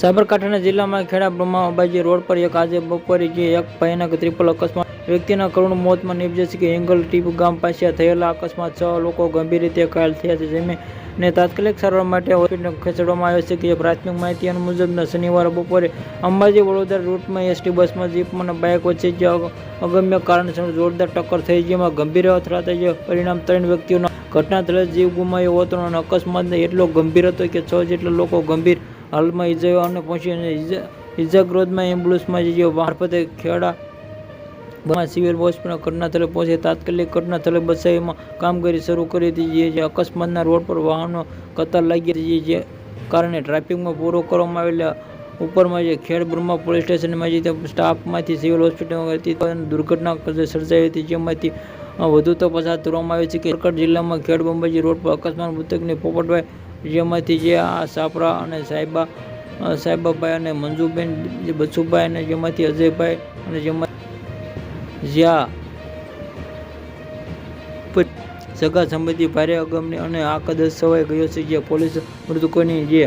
સાબરકાંઠાના જિલ્લામાં ખેડા બ્રહ્મા અંબાજી રોડ પર એક આજે બપોરે જે એક ભયાનક ત્રિપલ અકસ્માત વ્યક્તિના કરુણ મોતમાં નિપજે કે એંગલ ટીપ ગામ પાસે થયેલા અકસ્માત છ લોકો ગંભીર રીતે ઘાયલ થયા છે. જેમને તાત્કાલિક સારવાર માટે હોસ્પિટલ ખસેડવામાં આવ્યો છે કે પ્રાથમિક માહિતી મુજબના શનિવારે બપોરે અંબાજી વડોદરા રૂટમાં એસટી બસમાં જીપ અને બાઇક વચ્ચે જે અગમ્ય કારણસર જોરદાર ટક્કર થઈ જેમાં ગંભીર અથડાતા જે પરિણામ ત્રણ વ્યક્તિઓના ઘટના સ્થળે જીવ ગુમાવ્યો હતો અને અકસ્માત એટલો ગંભીર હતો કે છ જેટલા લોકો ગંભીર હાલમાં ઇજાઓને પહોંચી અને ઇજા ઇજાગ્રસ્તમાં એમ્બ્યુલન્સમાં જઈ મારફતે ખેડા સિવિલ હોસ્પિટલ ઘટના સ્થળે પહોંચી, તાત્કાલિક ઘટના સ્થળે બચાવમાં કામગીરી શરૂ કરી હતી, જે- અકસ્માતના રોડ પર વાહનો કતાર લાગી હતી, જે કારણે ટ્રાફિકમાં પૂરો કરવામાં આવેલા ઉપરમાં જે ખેડ બ્રહ્મા પોલીસ સ્ટેશનમાં જે સ્ટાફમાંથી સિવિલ હોસ્પિટલમાં દુર્ઘટના સર્જાઈ હતી, જેમાંથી વધુ તપાસ હાથ ધરવામાં આવી છે કે કરકટ જિલ્લામાં ખેડ બંબાજી રોડ પર અકસ્માત મૃતકની પોપટભાઈ, જેમાંથી જે આ સાપરા અને સાહેબા સાહેબાભાઈ અને મંજુબેન બચુભાઈ અને જેમાંથી અજયભાઈ અને જેમાં જ્યાં સગા સંબંધી ભારે અગમની અને આ કદસ સવાઈ ગયો છે જે પોલીસ મૃતકોની જે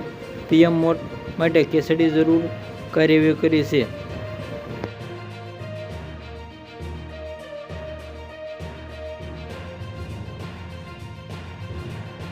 પીએમ મોટ માટે કેસડી જરૂર કાર્યવાહી કરી છે.